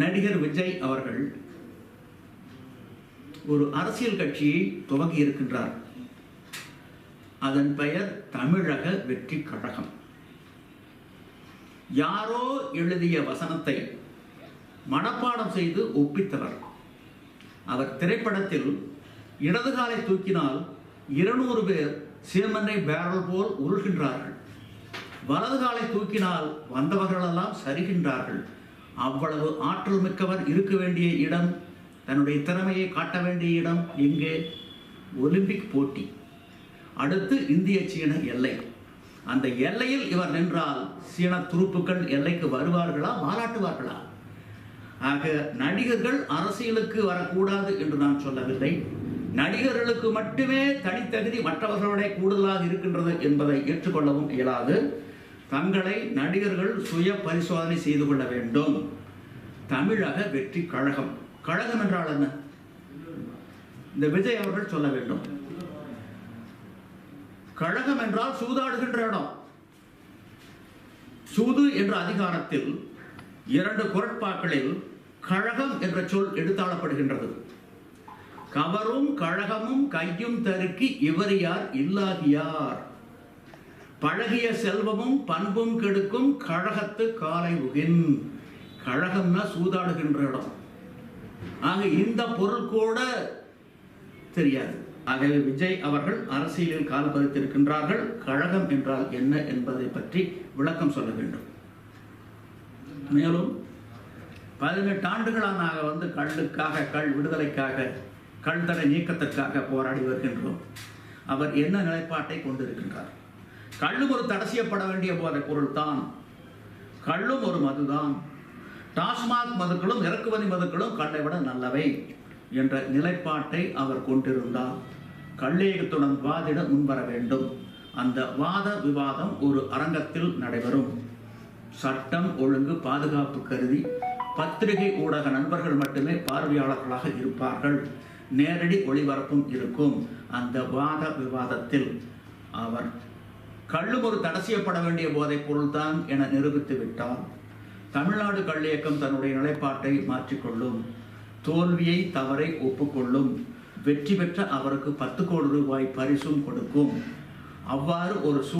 நடிகர் விஜய் அவர்கள் ஒரு அரசியல் கட்சியை துவங்கி இருக்கின்றார். அதன் பெயர் தமிழக வெற்றி கழகம். யாரோ எழுதிய வசனத்தை மனப்பாடம் செய்து ஒப்பித்தவர். அவர் திரைப்படத்தில் இடது காலை தூக்கினால் இருநூறு பேர் சீமனை பேரல் போல் உருள்கின்றார்கள். வலது காலை தூக்கினால் வந்தவர்களெல்லாம் சரிகின்றார்கள். அவ்வளவு ஆற்றல் மிக்கவர் இருக்க வேண்டிய இடம் தன்னுடைய திறமையை காட்ட வேண்டிய இடம் எங்கே? ஒலிம்பிக் போட்டி. அடுத்து இந்திய சீன எல்லை. அந்த எல்லையில் இவர் நின்றால் சீன துருப்புக்கள் எல்லைக்கு வருவார்களா பாராட்டுவார்களா ஆக நடிகர்கள் அரசியலுக்கு வரக்கூடாது என்று நான் சொல்லவில்லை. நடிகர்களுக்கு மட்டுமே தனித்தகுதி மற்றவர்களோட கூடுதலாக இருக்கின்றது என்பதை ஏற்றுக்கொள்ளவும் இயலாது. தங்களை நடிகர்கள் சுய பரிசோதனை செய்து கொள்ள வேண்டும். தமிழக வெற்றி கழகம். கழகம் என்றால் என்ன? இந்த விஜய் அவர்கள் சொல்ல வேண்டும். கழகம் என்றால் சூதாடுகின்ற இடம். சூது என்ற அதிகாரத்தில் இரண்டு குரட்பாக்களில் கழகம் என்ற சொல் எடுத்தாளப்படுகின்றது. கவரும் கழகமும் கையும் தருக்கி இவர் யார்? இல்லாகியார் பழகிய செல்வமும் பண்பும் கெடுக்கும் கழகத்து காலை உகின். கழகம்னா சூதாடுகின்ற இடம். ஆக இந்த பொருள் கூட தெரியாது. ஆகவே விஜய் அவர்கள் அரசியலில் கால் பதித்திருக்கின்றார்கள். கழகம் என்றால் என்ன என்பதை பற்றி விளக்கம் சொல்ல வேண்டும். மேலும் பதினெட்டு ஆண்டுகளாக நாங்கள் வந்து கல்லுக்காக கள் விடுதலைக்காக கல் தடை நீக்கத்திற்காக போராடி வருகின்றோம். அவர் என்ன நிலைப்பாட்டை கொண்டிருக்கின்றார்? கள்ளும் ஒரு தடை செய்யப்பட வேண்டிய போதை பொருள் தான் கள்ளும் ஒரு மதுதான். டாஸ்மாக் மதுக்களும் இறக்குமதி மதுக்களும் கண்ணை விட நல்லவை என்ற நிலைப்பாட்டை அவர் கொண்டிருந்தார். கள்ளேகத்துடன் வாதிட முன்வர வேண்டும். அந்த வாத விவாதம் ஒரு அரங்கத்தில் நடைபெறும். சட்டம் ஒழுங்கு பாதுகாப்பு கருதி பத்திரிகை ஊடக நண்பர்கள் மட்டுமே பார்வையாளர்களாக இருப்பார்கள். நேரடி ஒளிபரப்பும் இருக்கும் அந்த வாத விவாதத்தில். அவர் கள்ளும் ஒரு தடை செய்யப்பட வேண்டிய போதைப் பொருள்தான் என நிரூபித்து விட்டார் தமிழ்நாடு கள்ளியக்கம் தன்னுடைய நிலைப்பாட்டை மாற்றிக்கொள்ளும். தோல்வியை தவறை ஒப்புக்கொள்ளும். வெற்றி பெற்ற அவருக்கு பத்து கோடி ரூபாய் பரிசும் கொடுக்கும். அவ்வாறு ஒரு